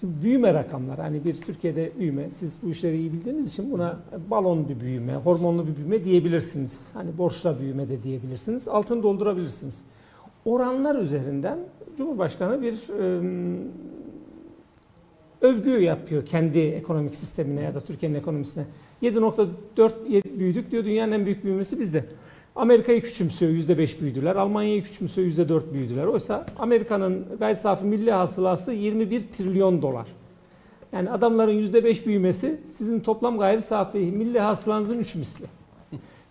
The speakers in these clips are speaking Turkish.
Şimdi büyüme rakamlar hani bir Türkiye'de büyüme siz bu işleri iyi bildiğiniz için buna balon bir büyüme, hormonlu bir büyüme diyebilirsiniz. Hani borçla büyüme de diyebilirsiniz. Altını doldurabilirsiniz. Oranlar üzerinden Cumhurbaşkanı bir övgü yapıyor kendi ekonomik sistemine ya da Türkiye'nin ekonomisine. 7.4 büyüdük diyor dünyanın en büyük büyümesi bizde. Amerika'yı küçümsüyor %5 büyüdüler. Almanya'yı küçümsüyor %4 büyüdüler. Oysa Amerika'nın gayri safi milli hasılası 21 trilyon dolar. Yani adamların %5 büyümesi sizin toplam gayri safi milli hasılanızın 3 misli.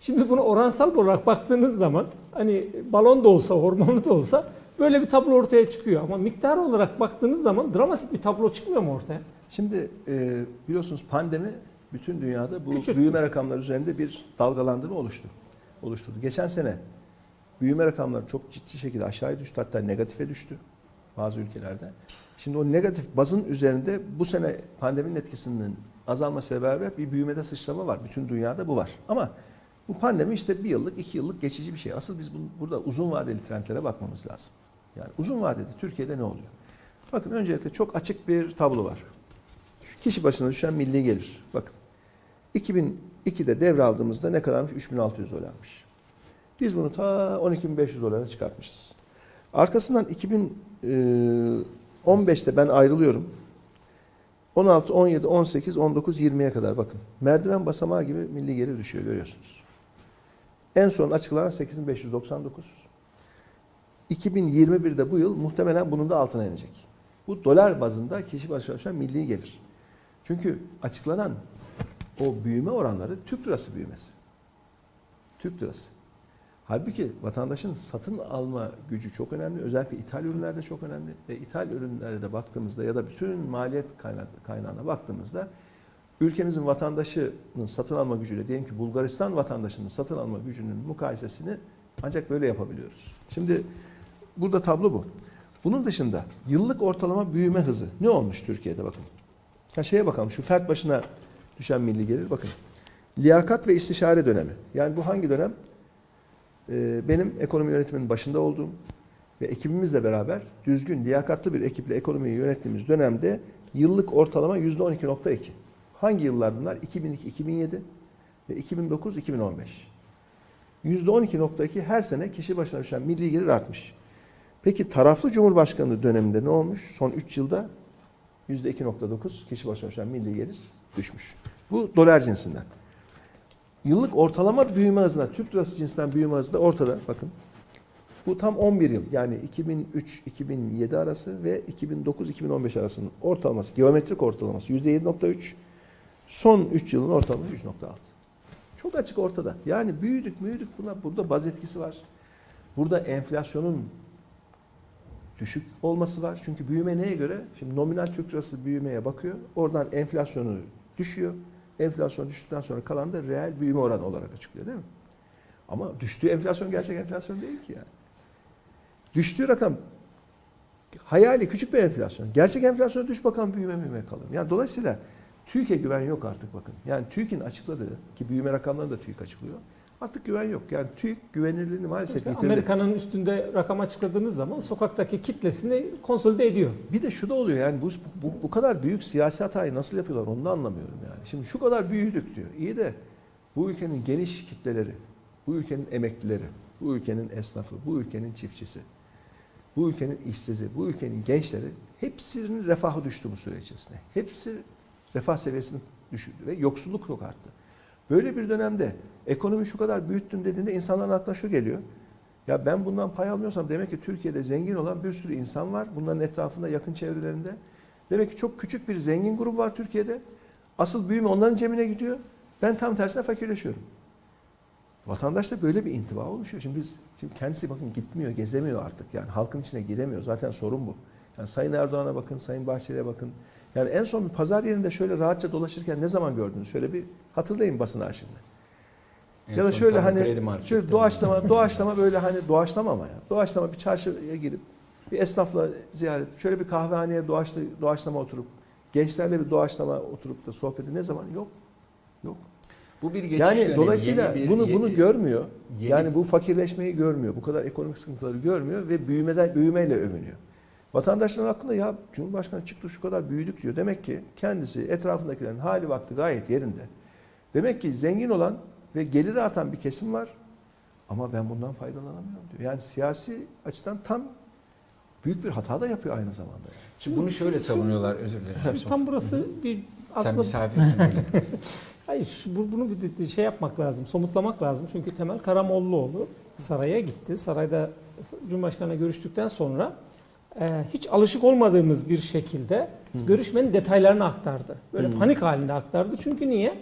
Şimdi bunu oransal olarak baktığınız zaman hani balon da olsa, hormonlu da olsa böyle bir tablo ortaya çıkıyor. Ama miktar olarak baktığınız zaman dramatik bir tablo çıkmıyor mu ortaya? Şimdi e, biliyorsunuz pandemi bütün dünyada bu Küçülttü. büyüme rakamları üzerinde bir dalgalandırma oluştu. Oluşturdu. Geçen sene büyüme rakamları çok ciddi şekilde aşağıya düştü hatta negatife düştü bazı ülkelerde. Şimdi o negatif bazın üzerinde bu sene pandeminin etkisinin azalmasıyla beraber bir büyümede sıçrama var. Bütün dünyada bu var. Ama bu pandemi işte bir yıllık, iki yıllık geçici bir şey. Asıl biz bunu, burada uzun vadeli trendlere bakmamız lazım. Yani uzun vadede Türkiye'de ne oluyor? Bakın öncelikle çok açık bir tablo var. Kişi başına düşen milli gelir. Bakın 2002'de devraldığımızda ne kadarmış? 3600 dolarmış. Biz bunu ta 12.500 dolara çıkartmışız. Arkasından 2015'te ben ayrılıyorum. 16, 17, 18, 19, 20'ye kadar bakın. Merdiven basamağı gibi milli gelir düşüyor görüyorsunuz. En son açıklanan 8599. 2021'de bu yıl muhtemelen bunun da altına inecek. Bu dolar bazında kişi başına milli gelir. Çünkü açıklanan o büyüme oranları Türk lirası büyümesi. Türk lirası. Halbuki vatandaşın satın alma gücü çok önemli. Özellikle ithal ürünlerde çok önemli. Ve ithal ürünlere de baktığımızda ya da bütün maliyet kayna- kaynağına baktığımızda ülkemizin vatandaşının satın alma gücüyle diyelim ki Bulgaristan vatandaşının satın alma gücünün mukayesesini ancak böyle yapabiliyoruz. Şimdi burada tablo bu. Bunun dışında yıllık ortalama büyüme hızı ne olmuş Türkiye'de bakın. Ha şeye bakalım şu fert başına düşen milli gelir bakın. Liyakat ve istişare dönemi. Yani bu hangi dönem? Ee, benim ekonomi yönetiminin başında olduğum ve ekibimizle beraber düzgün, liyakatlı bir ekiple ekonomiyi yönettiğimiz dönemde yıllık ortalama %12.2. Hangi yıllar bunlar? 2002-2007 ve 2009-2015. %12.2 her sene kişi başına düşen milli gelir artmış. Peki taraflı Cumhurbaşkanlığı döneminde ne olmuş? Son 3 yılda %2.9 kişi başına düşen milli gelir düşmüş. Bu dolar cinsinden. Yıllık ortalama büyüme hızına, Türk lirası cinsinden büyüme hızı da ortada. Bakın. Bu tam 11 yıl. Yani 2003-2007 arası ve 2009-2015 arasının ortalaması, geometrik ortalaması %7.3. Son 3 yılın ortalaması 3.6. Çok açık ortada. Yani büyüdük büyüdük buna burada baz etkisi var. Burada enflasyonun düşük olması var. Çünkü büyüme neye göre? Şimdi nominal Türk lirası büyümeye bakıyor. Oradan enflasyonu düşüyor. Enflasyon düştükten sonra kalan da reel büyüme oranı olarak açıklıyor değil mi? Ama düştüğü enflasyon gerçek enflasyon değil ki yani. Düştüğü rakam hayali küçük bir enflasyon. Gerçek enflasyona düş bakalım büyüme büyüme kalır. Yani dolayısıyla TÜİK'e güven yok artık bakın. Yani TÜİK'in açıkladığı ki büyüme rakamlarını da TÜİK açıklıyor. Artık güven yok. Yani TÜİK güvenilirliğini maalesef İşte yitirdi. Amerika'nın üstünde rakam açıkladığınız zaman sokaktaki kitlesini konsolide ediyor. Bir de şu da oluyor yani bu, bu, bu kadar büyük siyasi hatayı nasıl yapıyorlar onu da anlamıyorum yani. Şimdi şu kadar büyüdük diyor. İyi de bu ülkenin geniş kitleleri, bu ülkenin emeklileri, bu ülkenin esnafı, bu ülkenin çiftçisi, bu ülkenin işsizi, bu ülkenin gençleri hepsinin refahı düştü bu süre içerisinde. Hepsi refah seviyesini düşürdü ve yoksulluk çok arttı. Böyle bir dönemde ekonomi şu kadar büyüttüm dediğinde insanların aklına şu geliyor. Ya ben bundan pay almıyorsam demek ki Türkiye'de zengin olan bir sürü insan var. Bunların etrafında yakın çevrelerinde. Demek ki çok küçük bir zengin grubu var Türkiye'de. Asıl büyüme onların cebine gidiyor. Ben tam tersine fakirleşiyorum. Vatandaşta böyle bir intiba oluşuyor. Şimdi biz şimdi kendisi bakın gitmiyor, gezemiyor artık. Yani halkın içine giremiyor. Zaten sorun bu. Yani Sayın Erdoğan'a bakın, Sayın Bahçeli'ye bakın. Yani en son bir pazar yerinde şöyle rahatça dolaşırken ne zaman gördünüz? Şöyle bir hatırlayın basın arşivinde. En ya da şöyle hani şöyle doğaçlama doğaçlama böyle hani doğaçlama ama ya. Doğaçlama bir çarşıya girip bir esnafla ziyaret, şöyle bir kahvehaneye doğaçla, doğaçlama oturup gençlerle bir doğaçlama oturup da sohbeti ne zaman? Yok. Yok. Bu bir geçiş Yani dönemi, dolayısıyla bir- bunu yeni- bunu görmüyor. yeni- yani bu fakirleşmeyi görmüyor. Bu kadar ekonomik sıkıntıları görmüyor ve büyümeden büyümeyle övünüyor. Vatandaşların aklında ya Cumhurbaşkanı çıktı şu kadar büyüdük diyor. Demek ki kendisi etrafındakilerin hali vakti gayet yerinde. Demek ki zengin olan ve geliri artan bir kesim var. Ama ben bundan faydalanamıyorum diyor. Yani siyasi açıdan tam büyük bir hata da yapıyor aynı zamanda. Şimdi bunu şöyle savunuyorlar özür dilerim. Tam burası bir Sen aslında misafirsin. buyurun. Hayır bunu bir şey yapmak lazım, somutlamak lazım. Çünkü Temel Karamollaoğlu saraya gitti. Sarayda Cumhurbaşkanı'na görüştükten sonra e, hiç alışık olmadığımız bir şekilde görüşmenin detaylarını aktardı. Böyle panik halinde aktardı. Çünkü niye?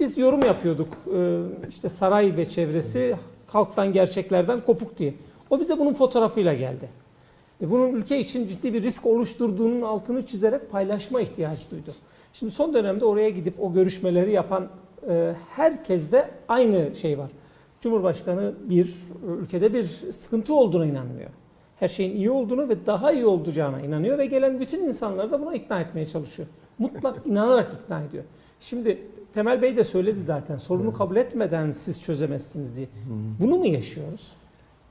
Biz yorum yapıyorduk. E, işte saray ve çevresi halktan, gerçeklerden kopuk diye. O bize bunun fotoğrafıyla geldi. E, bunun ülke için ciddi bir risk oluşturduğunun altını çizerek paylaşma ihtiyacı duydu. Şimdi son dönemde oraya gidip o görüşmeleri yapan e, herkeste aynı şey var. Cumhurbaşkanı bir ülkede bir sıkıntı olduğuna inanmıyor. Her şeyin iyi olduğunu ve daha iyi olacağına inanıyor ve gelen bütün insanları da buna ikna etmeye çalışıyor. Mutlak inanarak ikna ediyor. Şimdi Temel Bey de söyledi zaten sorunu kabul etmeden siz çözemezsiniz diye. Bunu mu yaşıyoruz?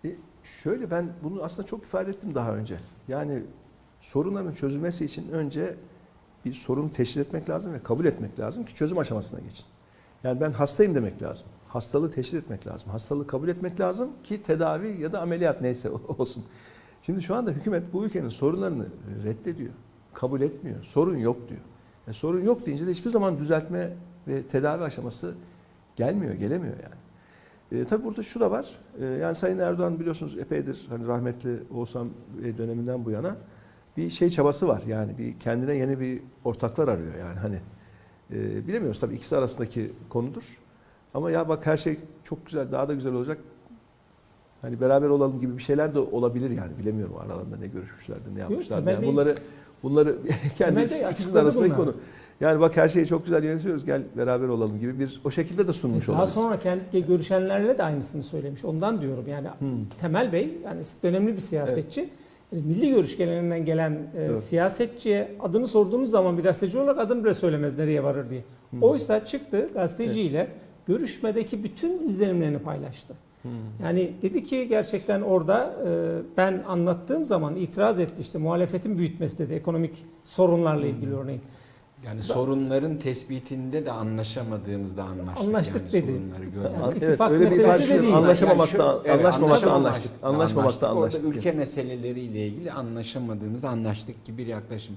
E, şöyle ben bunu aslında çok ifade ettim daha önce. Yani sorunların çözülmesi için önce bir sorunu teşhis etmek lazım ve kabul etmek lazım ki çözüm aşamasına geçin. Yani ben hastayım demek lazım. Hastalığı teşhis etmek lazım. Hastalığı kabul etmek lazım ki tedavi ya da ameliyat neyse olsun. Şimdi şu anda hükümet bu ülkenin sorunlarını reddediyor. Kabul etmiyor. Sorun yok diyor. E, sorun yok deyince de hiçbir zaman düzeltme ve tedavi aşaması gelmiyor, gelemiyor yani. E, tabii burada şu da var. E, yani Sayın Erdoğan biliyorsunuz epeydir hani rahmetli Oğuzhan döneminden bu yana bir şey çabası var. Yani bir kendine yeni bir ortaklar arıyor yani hani. E, bilemiyoruz tabii ikisi arasındaki konudur. Ama ya bak her şey çok güzel, daha da güzel olacak. Hani beraber olalım gibi bir şeyler de olabilir yani. Bilemiyorum aralarında ne görüşmüşlerdi, ne yapmışlardı. Yani bunları bunları kendi ikisinin arasındaki konu. Yani bak her şeyi çok güzel yönetiyoruz. Gel beraber olalım gibi bir o şekilde de sunmuş Daha olabilir. sonra kendi görüşenlerle de aynısını söylemiş. Ondan diyorum yani Hmm. Temel Bey yani dönemli bir siyasetçi. Yani milli görüş geleneğinden gelen e, Evet. siyasetçiye adını sorduğunuz zaman bir gazeteci olarak adını bile söylemez nereye varır diye. Hmm. Oysa çıktı gazeteciyle görüşmedeki bütün izlenimlerini paylaştı. Hmm. Yani dedi ki gerçekten orada e, ben anlattığım zaman itiraz etti işte muhalefetin büyütmesi dedi ekonomik sorunlarla Hmm. ilgili örneğin. Yani sorunların tespitinde de anlaşamadığımızda anlaştık. Anlaştık yani dedi. Sorunları Evet, ittifak öyle bir meselesi ifade de değil. Anlaşamamakta, Yani şu- evet, anlaşmamakta anlaştık. Anlaşmamakta Orada anlaştık. ülke meseleleriyle ilgili anlaşamadığımızda anlaştık gibi bir yaklaşım.